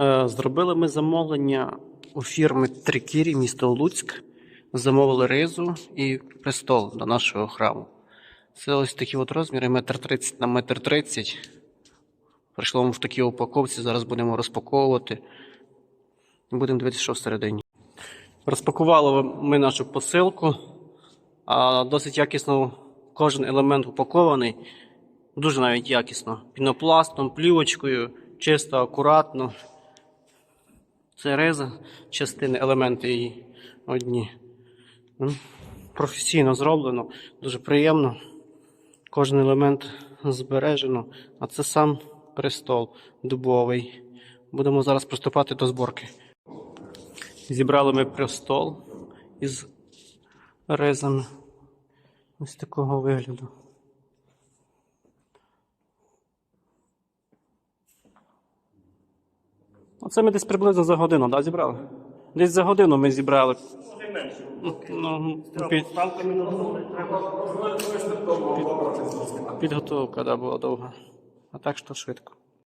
Е, Зробили ми замовлення у фірми Трикірі, місто Луцьк. Замовили ризу і престол до нашого храму. Це ось такі от розміри, метр тридцять на метр тридцять. Прийшло вам в такій упаковці. Зараз будемо розпаковувати. Будемо дивитися, що всередині. Розпакували ми нашу посилку. А досить якісно кожен елемент упакований. Дуже навіть якісно. Пінопластом, плівочкою, чисто, акуратно. Це реза, частини, елементи її одні. Ну, Професійно зроблено, дуже приємно. Кожен елемент збережено, а це сам престол дубовий. Будемо зараз приступати до зборки. Зібрали ми престол із резами. Ось такого вигляду. Оце ми десь приблизно за годину, да, зібрали? Десь за годину ми зібрали. Ну, під... Підготовка да, була довга. А так що швидко.